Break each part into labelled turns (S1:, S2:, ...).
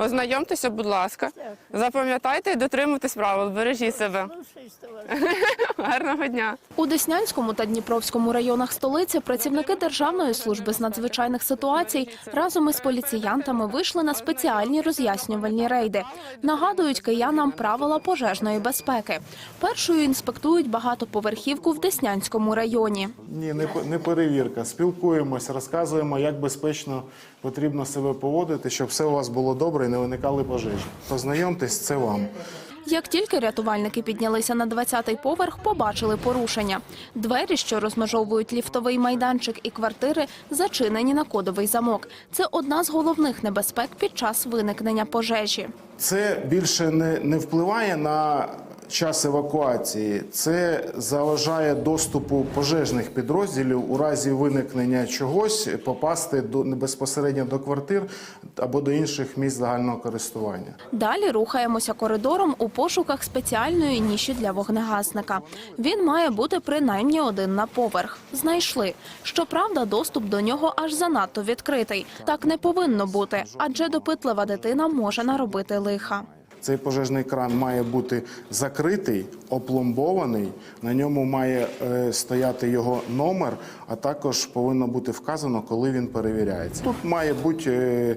S1: Ознайомтеся, будь ласка. Запам'ятайте і дотримуйтесь правил. Бережіть себе. Гарного дня.
S2: У Деснянському та Дніпровському районах столиці працівники Державної служби з надзвичайних ситуацій разом із поліціянтами вийшли на спеціальні роз'яснювальні рейди. Нагадують киянам правила пожежної безпеки. Першою інспектують багатоповерхівку в Деснянському районі.
S3: Ні, не, не перевірка. Спілкуємось, розказуємо, як безпечно потрібно себе поводити, щоб все у вас було добре не виникали пожежі. Познайомтесь, це вам.
S2: Як тільки рятувальники піднялися на 20-й поверх, побачили порушення. Двері, що розмежовують ліфтовий майданчик і квартири, зачинені на кодовий замок. Це одна з головних небезпек під час виникнення пожежі.
S3: Це більше не, не впливає на час евакуації. Це заважає доступу пожежних підрозділів у разі виникнення чогось попасти до безпосередньо до квартир або до інших місць загального користування.
S2: Далі рухаємося коридором у пошуках спеціальної ніші для вогнегасника. Він має бути принаймні один на поверх. Знайшли. Щоправда, доступ до нього аж занадто відкритий. Так не повинно бути, адже допитлива дитина може наробити лиха.
S3: Цей пожежний кран має бути закритий, опломбований. На ньому має е, стояти його номер, а також повинно бути вказано, коли він перевіряється. Тут має бути е,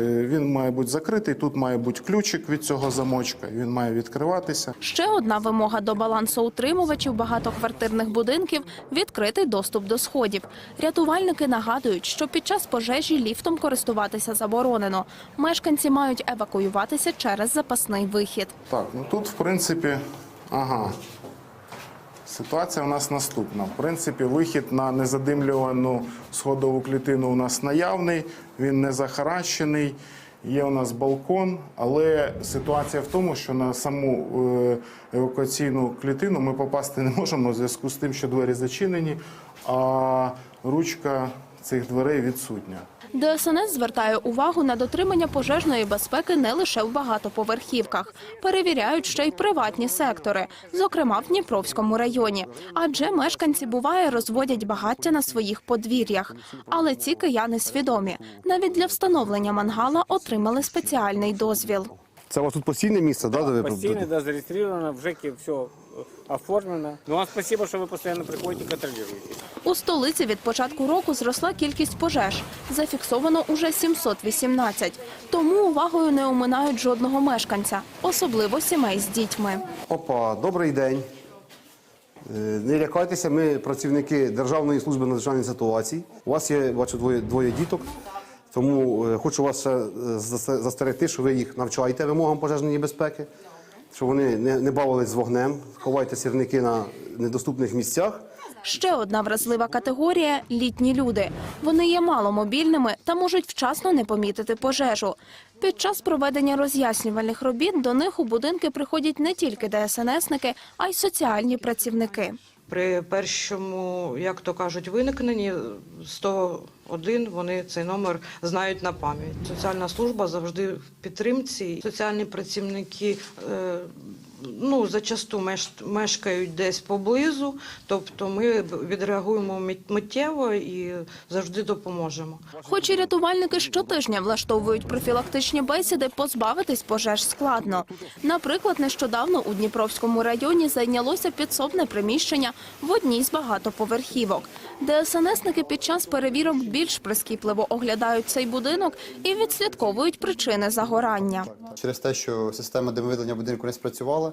S3: е, він має бути закритий. Тут має бути ключик від цього замочка. Він має відкриватися.
S2: Ще одна вимога до балансоутримувачів багатоквартирних будинків відкритий доступ до сходів. Рятувальники нагадують, що під час пожежі ліфтом користуватися заборонено. Мешканці мають евакуюватися через запасний вихід.
S3: Так, ну тут, в принципі, ага. Ситуація у нас наступна. В принципі, вихід на незадимлювану сходову клітину у нас наявний, він не захаращений. Є у нас балкон, але ситуація в тому, що на саму е, евакуаційну клітину ми попасти не можемо в зв'язку з тим, що двері зачинені, а ручка цих дверей відсутня.
S2: ДСНС звертає увагу на дотримання пожежної безпеки не лише в багатоповерхівках. Перевіряють ще й приватні сектори, зокрема в Дніпровському районі. Адже мешканці буває розводять багаття на своїх подвір'ях. Але ці кияни свідомі. Навіть для встановлення мангала отримали спеціальний дозвіл.
S4: Це у вас тут постійне місце, да, де ви
S5: Постійно, да, зарегистрировано, в ЖЭКе все оформлено. Ну, вам спасибо, что вы постоянно приходите и контролируете.
S2: У столиці від початку року зросла кількість пожеж. Зафіксовано уже 718. Тому увагою не оминають жодного мешканця, особливо сімей з дітьми.
S4: Опа, добрий день. Е, Не лякайтеся, ми працівники Державної служби надзвичайних ситуацій. У вас є, бачу, двоє, двоє діток. Тому е, хочу вас ще застерегти, що ви їх навчаєте вимогам пожежної безпеки, щоб вони не, не бавились з вогнем, ховайте сірники на недоступних місцях.
S2: Ще одна вразлива категорія літні люди. Вони є маломобільними та можуть вчасно не помітити пожежу. Під час проведення роз'яснювальних робіт до них у будинки приходять не тільки ДСНСники, а й соціальні працівники.
S6: При першому, як то кажуть, виникненні 101 вони цей номер знають на пам'ять. Соціальна служба завжди в підтримці. Соціальні працівники е, ну, зачасту меш- мешкають десь поблизу, тобто ми відреагуємо мит- миттєво і завжди допоможемо.
S2: Хоч і рятувальники щотижня влаштовують профілактичні бесіди, позбавитись пожеж складно. Наприклад, нещодавно у Дніпровському районі зайнялося підсобне приміщення в одній з багатоповерхівок. ДСНСники під час перевірок більш прискіпливо оглядають цей будинок і відслідковують причини загорання.
S7: Через те, що система димовидалення будинку не спрацювала,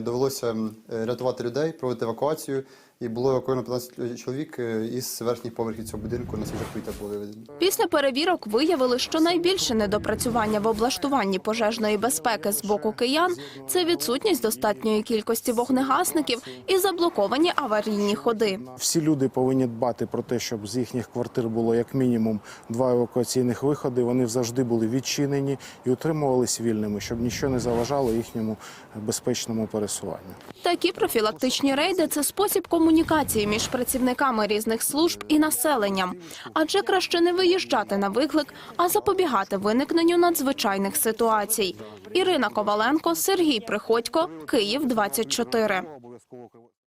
S7: довелося е, рятувати людей, проводити евакуацію, і було евакуйовано 15 чоловік е, із верхніх поверхів цього будинку на свіжих повітря були виведені.
S2: Після перевірок виявили, що найбільше недопрацювання в облаштуванні пожежної безпеки з боку киян це відсутність достатньої кількості вогнегасників і заблоковані аварійні ходи.
S3: Всі люди повинні дбати про те, щоб з їхніх квартир було як мінімум два евакуаційних виходи. Вони завжди були відчинені і утримувалися вільними, щоб нічого не заважало їхньому безпечному пересуванню.
S2: Такі профілактичні рейди це спосіб комунікації між працівниками різних служб і населенням. Адже краще не виїжджати на виклик, а запобігати виникненню надзвичайних ситуацій. Ірина Коваленко, Сергій Приходько, Київ 24.
S4: Обов'язково